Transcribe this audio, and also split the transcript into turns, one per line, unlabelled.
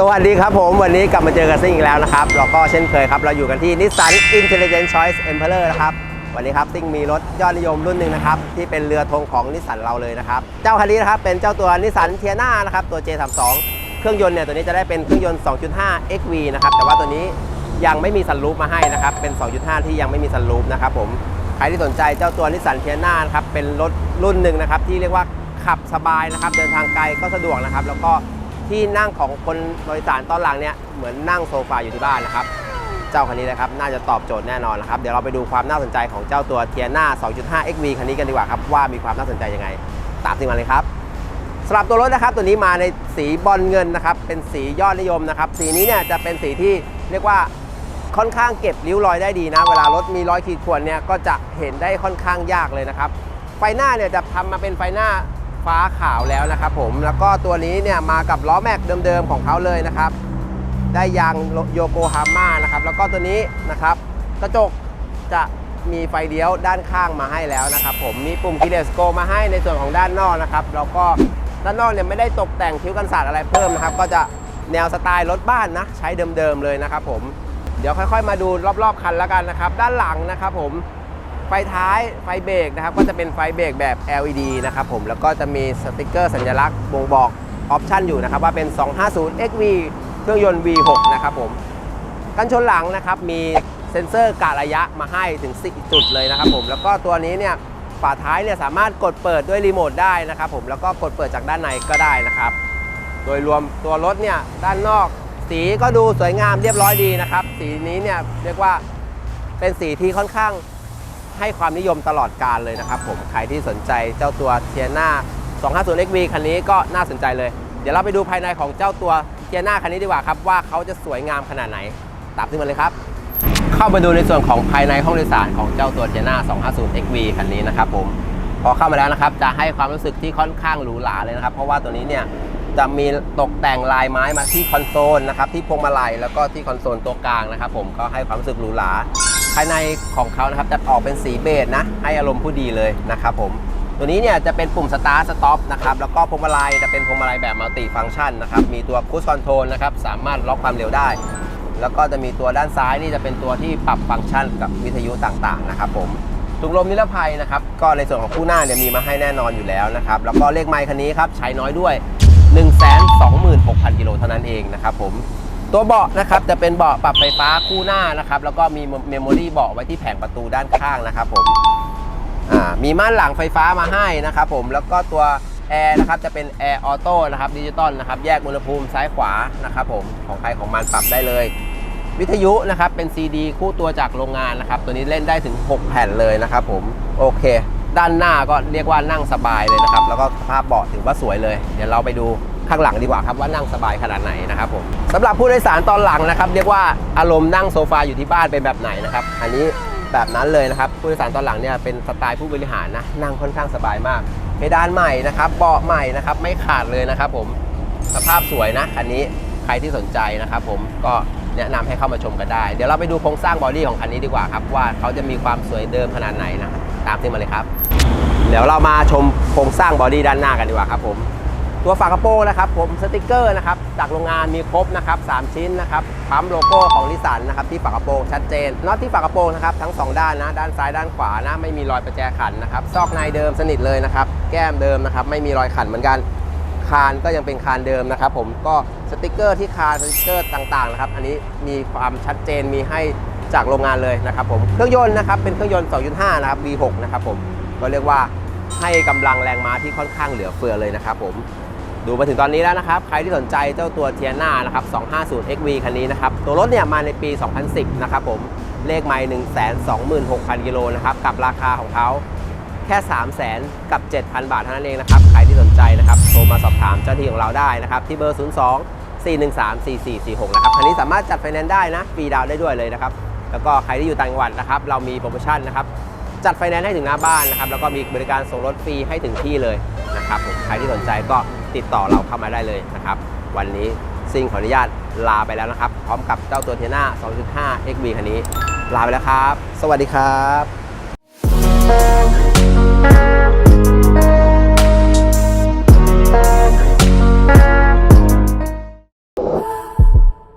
สวัสดีครับผมวันนี้กลับมาเจอกันซิ่งอีกแล้วนะครับเราก็เช่นเคยครับ เราอยู่กันที่ Nissan Intelligent Choice Emperor นะครับ วันนี้ครับซิ่งมีรถยอดนิยมรุ่นหนึ่งนะครับ ที่เป็นเรือธงของนิสสันเราเลยนะครับ เจ้าคันนี้นะครับ เป็นเจ้าตัวนิสสันเทียนานะครับ ตัว J32 เครื่องยนต์เนี่ยตัวนี้จะได้เป็นเครื่องยนต์ 2.5 XV นะครับ แต่ว่าตัวนี้ยังไม่มีซันรูฟมาให้นะครับ เป็น 2.5 ที่ยังไม่มีซันรูฟนะครับผมใครที่สนใจเจ้าตัวนิสสันเทียนานะครับเป็นรถรุ่นหนึ่งนะครับที่เรียกว่าขับสบายนะครับเดินทางไกลก็สะดวกนะครับแล้วก็ ที่นั่งของคนโดยสารตอนหลังเนี่ยเหมือนนั่งโซฟาอยู่ที่บ้านนะครับ เจ้าคันนี้นะครับน่าจะตอบโจทย์แน่นอนนะครับ เดี๋ยวเราไปดูความน่าสนใจของเจ้าตัวเทียนา2.5 XV คันนี้กันดีกว่าครับ ว่ามีความน่าสนใจยังไง ตามที่มาเลยครับสำหรับตัวรถนะครับตัวนี้มาในสีบอลเงินนะครับเป็นสียอดนิยมนะครับสีนี้เนี่ยจะเป็นสีที่เรียกว่าค่อนข้างเก็บริ้วรอยได้ดีนะ เวลารถมีรอยขีดข่วนเนี่ยก็จะเห็นได้ค่อนข้างยากเลยนะครับไฟหน้าเนี่ยจะทำมาเป็นไฟหน้า ฟ้าขาวแล้วนะครับผมแล้วก็ตัวนี้เนี่ยมากับล้อแม็กเดิมๆของเขาเลยนะครับ ได้ยางโยโกฮาม่านะครับแล้วก็ตัวนี้นะครับกระจกจะมีไฟเลี้ยวด้านข้างมาให้แล้วนะครับผมมีปุ่ม k ีเลสโกมาให้ในส่วนของด้านนอกนะครับแล้วก็ด้านนอกเนี่ยไม่ได้ตกแต่งคิ้วกันศาสตร์อะไรเพิ่มนะครับ ก็จะแนวสไตล์รถบ้านนะ ใช้เดิมๆเลยนะครับผมเดี๋ยวค่อยๆ มาดูรอบๆคันแล้วกันนะครับ ด้านหลังนะครับผม ไฟท้ายไฟเบรกนะครับก็จะเป็นไฟเบรกแบบ LED นะครับผมแล้วก็จะมีสติกเกอร์สัญลักษณ์บ่งบอกออปชันอยู่นะครับว่าเป็น 250 XV เครื่องยนต์ V6 นะครับผมกันชนหลังนะครับมีเซ็นเซอร์กะระยะมาให้ถึง 4 จุดเลยนะครับผมแล้วก็ตัวนี้เนี่ยฝาท้ายเนี่ยสามารถกดเปิดด้วยรีโมทได้นะครับผมแล้วก็กดเปิดจากด้านในก็ได้นะครับ โดยรวมตัวรถเนี่ยด้านนอก สีก็ดูสวยงามเรียบร้อยดีนะครับ สีนี้เนี่ยเรียกว่าเป็นสีที่ค่อนข้าง ให้ความนิยมตลอดการเลยนะครับผมใครที่สนใจเจ้าตัวเทียนา250 XV คันนี้ก็น่าสนใจเลย เดี๋ยวเราไปดูภายในของเจ้าตัวเทียนาคันนี้ดีกว่าครับว่าเขาจะสวยงามขนาดไหน ตามที่มาเลยครับ เข้าไปดูในส่วนของภายในห้องโดยสารของเจ้าตัวเทียนา250 XV คันนี้นะครับผมพอเข้ามาแล้วนะครับจะให้ความรู้สึกที่ค่อนข้างหรูหราเลยนะครับ เพราะว่าตัวนี้เนี่ยจะมีตกแต่งลายไม้มาที่คอนโซลนะครับที่พวงมาลัยแล้วก็ที่คอนโซลตัวกลางนะครับผมก็ให้ความรู้สึกหรูหรา ภายในของเขานะครับจะออกเป็นสีเบจนะ ให้อารมณ์ผู้ดีเลยนะครับผม ตัวนี้เนี่ยจะเป็นปุ่มสตาร์ทสต็อปนะครับ แล้วก็พวงมาลัยจะเป็นพวงมาลัยแบบมัลติฟังก์ชันนะครับ มีตัวคู i คอนโทรลนะครับ สามารถล็อกความเร็วได้ แล้วก็จะมีตัวด้านซ้ายนี่จะเป็นตัวที่ปรับฟังก์ชันกับวิทยุต่างๆนะครับผมถุงลมนิรภัยนะครับ ก็ในส่วนของคู่หน้าเนี่ยมีมาให้แน่นอนอยู่แล้วนะครับ แล้วก็เลขไมค์คันนี้ครับใช้น้อยด้วย 126,000กิโลเท่านั้นเองนะครับผม ตัวเบาะนะครับจะเป็นเบาะปรับไฟฟ้าคู่หน้านะครับแล้วก็มีเมมโมรี่เบาะไว้ที่แผงประตูด้านข้างนะครับผมอ่ามีม่านหลังไฟฟ้ามาให้นะครับผมแล้วก็ตัวแอร์นะครับจะเป็นแอร์ออโต้นะครับดิจิตอลนะครับแยกอุณหภูมิซ้ายขวานะครับผมของใครของมันปรับได้เลย วิทยุนะครับเป็น CD คู่ตัวจากโรงงานนะครับตัวนี้เล่นได้ถึง 6 แผ่นเลยนะครับผมโอเค ด้านหน้าก็เรียกว่านั่งสบายเลยนะครับแล้วก็สภาพเบาะถือว่าสวยเลย เดี๋ยวเราไปดู ข้างหลังดีกว่าครับว่านั่งสบายขนาดไหนนะครับผมสำหรับผู้โดยสารตอนหลังนะครับ เรียกว่าอารมณ์นั่งโซฟาอยู่ที่บ้านเป็นแบบไหนนะครับอันนี้แบบนั้นเลยนะครับผู้โดยสารตอนหลังเนี่ยเป็นสไตล์ผู้บริหารนะนั่งค่อนข้างสบายมากเพดานใหม่นะครับเบาะใหม่นะครับไม่ขาดเลยนะครับ ผมสภาพสวยนะคันนี้ใครที่สนใจนะครับ ผมก็แนะนำให้เข้ามาชมกันได้ เดี๋ยวเราไปดูโครงสร้างบอดี้ของคันนี้ดีกว่าครับว่าเขาจะมีความสวยเดิมขนาดไหนนะตามที่มาเลยครับ เดี๋ยวเรามาชมโครงสร้างบอดี้ด้านหน้ากันดีกว่าครับผม ตัวฝากระโปรงนะครับผมสติกเกอร์นะครับจากโรงงานมีครบนะครับ3ชิ้นนะครับปั๊มโลโก้ของลิสันนะครับที่ฝากระโปรงชัดเจนน็อตที่ฝากระโปรงนะครับทั้งสองด้านนะด้านซ้ายด้านขวานะไม่มีรอยประแจขันนะครับซอกในเดิมสนิทเลยนะครับแก้มเดิมนะครับไม่มีรอยขันเหมือนกันคานก็ยังเป็นคานเดิมนะครับผมก็สติกเกอร์ที่คานสติกเกอร์ต่างๆนะครับอันนี้มีความชัดเจนมีให้จากโรงงานเลยนะครับผมเครื่องยนต์นะครับเป็นเครื่องยนต์ 2.5 นะครับ V6 นะครับผมก็เรียกว่าให้กำลังแรงม้าที่ค่อนข้างเหลือเฟือเลยนะครับผม ดูมาถึงตอนนี้แล้วนะครับ ใครที่สนใจเจ้าตัวเทียนานะครับ 250 XV คันนี้นะครับ ตัวรถเนี่ยมาในปี 2010 นะครับผม เลขไมล์126,000 กิโลนะครับ กับราคาของเขาแค่ 3 0 0 0 0 0กับ 7,000 บาทเท่านั้นเองนะครับ ใครที่สนใจนะครับ โทรมาสอบถามเจ้าหน้าที่ของเราได้นะครับ ที่เบอร์ 02 413 4446 นะครับ คันนี้สามารถจัดไฟแนนซ์ได้นะ ฟรีดาวน์ได้ด้วยเลยนะครับ แล้วก็ใครที่อยู่ต่างจังหวัดนะครับ เรามีโปรโมชั่นนะครับจัดไฟแนนซ์ให้ถึงหน้าบ้านนะครับ แล้วก็มีบริการส่งรถฟรีให้ถึงที่เลยนะครับผมใครที่สนใจก็ ติดต่อเราเข้ามาได้เลยนะครับ วันนี้ซิ่งขออนุญาตลาไปแล้วนะครับ พร้อมกับเจ้าตัวเทน่า2.5 XB คันนี้ ลาไปแล้วครับ สวัสดีครับ